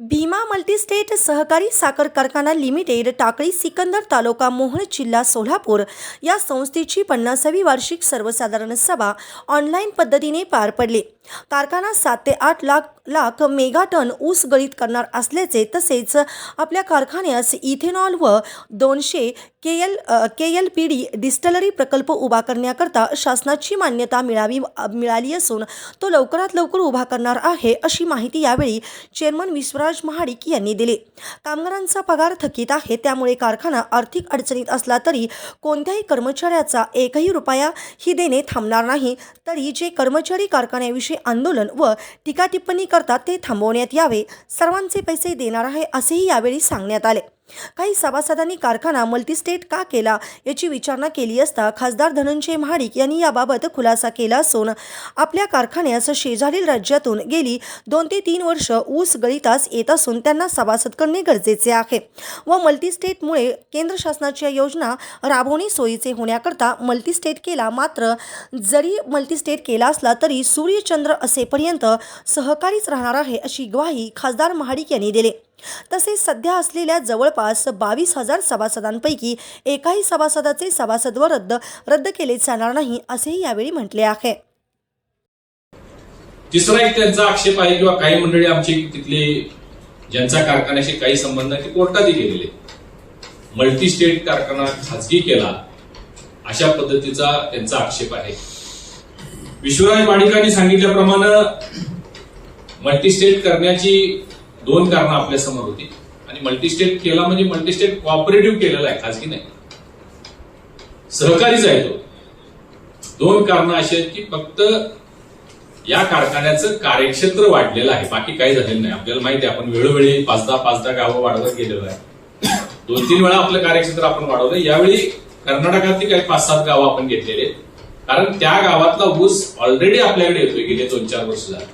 Bhima multi-state सहकारी साखर कारखाना लिमिटेड टाकळी सिकंदर तालुका मोहळ जिल्हा सोलापूर या संस्थेची पन्नासावी वार्षिक सर्वसाधारण सभा ऑनलाईन पद्धतीने पार पडली. कारखाना सात ते आठ लाख लाख मेगाटन ऊस गळीत करणार असल्याचे तसेच आपल्या कारखान्यास इथेनॉल व दोनशे K L K L P D distillery प्रकल्प उभा करण्याकरता शासनाची मान्यता मिळावी मिळाली असून तो लवकरात लवकर उभा करणार आहे अशी माहिती यावेळी चेअरमन विश्वराज महाडिक यांनी दिली. कामगारांचा पगार थकीत आहे त्यामुळे कारखाना आर्थिक अडचणीत असला तरी कोणत्याही कर्मचाऱ्याचा एकही रुपया ही देणे थांबणार नाही. तरी जे कर्मचारी कारखान्याविषयी आंदोलन व टीका टिप्पणी करतात ते थांबवण्यात यावे. सर्वांचे पैसे देणार आहे असेही यावेळी सांगण्यात आले. काही सभासदांनी कारखाना मल्टीस्टेट का केला याची विचारणा केली असता खासदार धनंजय महाडिक यांनी याबाबत खुलासा केला असून आपल्या कारखान्यास शेजारील राज्यातून गेली दोन ते तीन वर्ष ऊस गळीतास येत असून त्यांना सभासद करणे गरजेचे आहे व मल्टीस्टेटमुळे केंद्र शासनाच्या योजना राबवणे सोयीचे होण्याकरता मल्टीस्टेट केला मात्र जरी मल्टीस्टेट केला असला तरी सूर्यचंद्र असेपर्यंत सहकारीच राहणार आहे अशी ग्वाही खासदार महाडिक यांनी दिली. तसेच सध्या असलेल्या जवळपास बावीस हजार सभासदांपैकी एकाही सभासदाचे सभासदव रद्द रद्द केले जाणार नाही असेही यावेळी म्हटले आहे. तिसरा एक त्यांचा आक्षेप आहे किंवा काही मंडळी आमची तिथले ज्यांचा कारखान्याशी काही संबंध आहे ते कोर्टातही गेलेले मल्टी स्टेट कारखाना खाजगी केला अशा पद्धतीचा त्यांचा आक्षेप आहे. विश्वराज माडिकांनी सांगितल्याप्रमाणे मल्टी स्टेट करण्याची दोन कारणं आपल्यासमोर होती. आणि मल्टीस्टेट केला म्हणजे मल्टीस्टेट कॉपरेटिव्ह केलेला आहे खाजगी नाही. सहकारीच आहे तो. दोन कारणं अशी आहेत की फक्त या कारखान्याचं कार्यक्षेत्र वाढलेलं आहे. बाकी काही झालेलं नाही. आपल्याला माहिती आहे आपण वेळोवेळी पाच दहा पाच दहा गावं वाढवत गेलेलो आहे. दोन तीन वेळा आपलं कार्यक्षेत्र आपण वाढवलं यावेळी कर्नाटकातली काही पाच सात गावं आपण घेतलेले आहेत. कारण त्या गावातला ऊस ऑलरेडी आपल्याकडे येतोय. गेले दोन चार वर्ष झाले.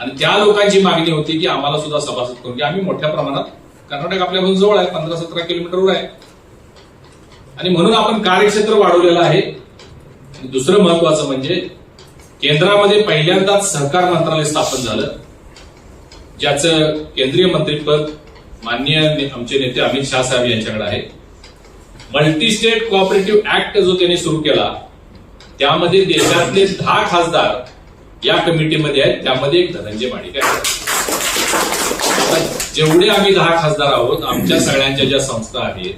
आणि त्या लोकांची मागणी होती की आम्हाला सुद्धा सभासद करून घ्या आम्ही मोठ्या प्रमाणात कर्नाटक आपल्यापासून जवळ आहे पंधरा सतरा किलोमीटरवर आहे. आणि म्हणून आपण कार्यक्षेत्र वाढवलेलं आहे. दुसरं महत्वाचं म्हणजे केंद्रामध्ये पहिल्यांदाच सहकार मंत्रालय स्थापन झालं. ज्याचं केंद्रीय मंत्रीपद माननीय ने- आमचे नेते अमित शाह साहेब यांच्याकडे आहे. मल्टी स्टेट कोऑपरेटिव्ह ऍक्ट जो त्यांनी सुरू केला त्यामध्ये देशातले दहा खासदार या कमिटीमध्ये आहेत त्यामध्ये एक धनंजय माडिक आहे जेवढे आम्ही दहा खासदार आहोत आमच्या सगळ्यांच्या ज्या संस्था आहेत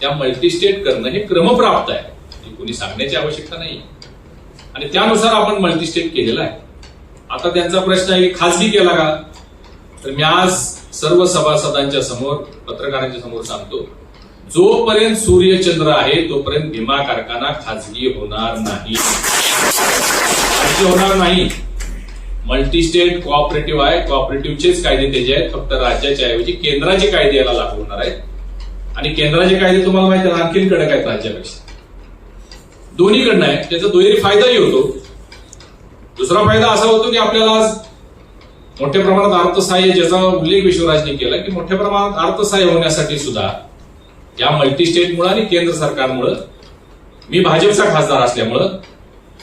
त्या मल्टीस्टेट करणं हे क्रमप्राप्त आहे. हे कोणी सांगण्याची आवश्यकता नाही. आणि त्यानुसार आपण मल्टीस्टेट केलेलं आहे. आता त्यांचा प्रश्न आहे की खासगी केला का? तर मी आज सर्व सभासदांच्या समोर पत्रकारांच्या समोर सांगतो जोपर्यंत सूर्यचंद्र आहे तोपर्यंत भीमा कारखाना खाजगी होणार नाही. खाजगी होणार नाही. मल्टी स्टेट कोऑपरेटिव्ह आहे. कोऑपरेटिव्हचेच कायदे त्याचे आहेत. फक्त राज्याच्या ऐवजी केंद्राचे कायदे याला लागू होणार आहेत. आणि केंद्राचे कायदे तुम्हाला माहिती आहे आणखीन कडक आहेत राज्यापेक्षा? दोन्हीकडनं आहे. त्याचा दुहेरी फायदाही होतो. दुसरा फायदा असा होतो की आपल्याला आज मोठ्या प्रमाणात अर्थसहाय्य ज्याचा उल्लेख विश्वराजने केला की मोठ्या प्रमाणात अर्थसहाय्य होण्यासाठी सुद्धा या मल्टी स्टेटमुळे आणि केंद्र सरकारमुळं मी भाजपचा खासदार असल्यामुळं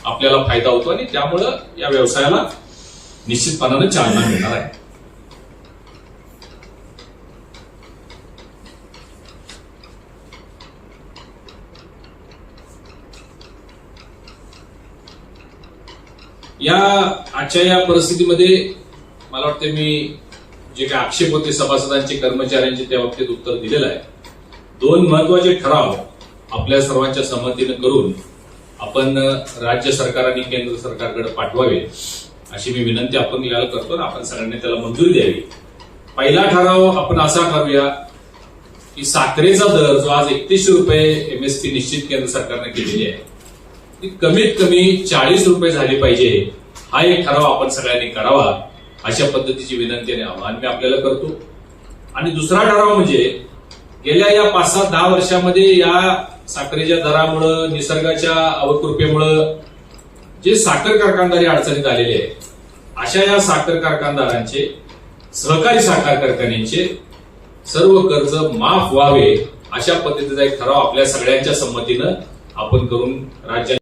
आपल्याला फायदा होतो आणि त्यामुळं या व्यवसायाला निश्चितपणानं चालना मिळणार आहे. या आजच्या या परिस्थितीमध्ये मला वाटतं मी जे काही आक्षेप होते सभासदांचे कर्मचाऱ्यांचे त्या बाबतीत उत्तर दिलेलं आहे. दोन महत्त्वाचे ठराव आपल्या सर्वांच्या संमतीनं करून आपण राज्य सरकार आणि केंद्र सरकारकडे पाठवावे अशी मी विनंती आपण याला करतो आणि आपण सगळ्यांनी त्याला मंजुरी द्यावी. पहिला ठराव आपण असा करूया की साखरेचा दर जो आज एकतीसशे रुपये एमएसपी निश्चित केंद्र सरकारने केलेली आहे ती कमीत कमी चाळीस रुपये झाली पाहिजे. हा एक ठराव आपण सगळ्यांनी करावा अशा पद्धतीची विनंती आणि आव्हान मी आपल्याला करतो. आणि दुसरा ठराव म्हणजे गेल्या या पाच सात दहा वर्षामध्ये या साखरेच्या दरामुळं निसर्गाच्या अवकृपेमुळं जे साखर कारखानदारी अडचणीत आलेले आहे अशा या साखर कारखानदारांचे सहकारी साखर कारखान्यांचे सर्व कर्ज माफ व्हावे अशा पद्धतीचा एक ठराव आपल्या सगळ्यांच्या संमतीनं आपण करून राज्यात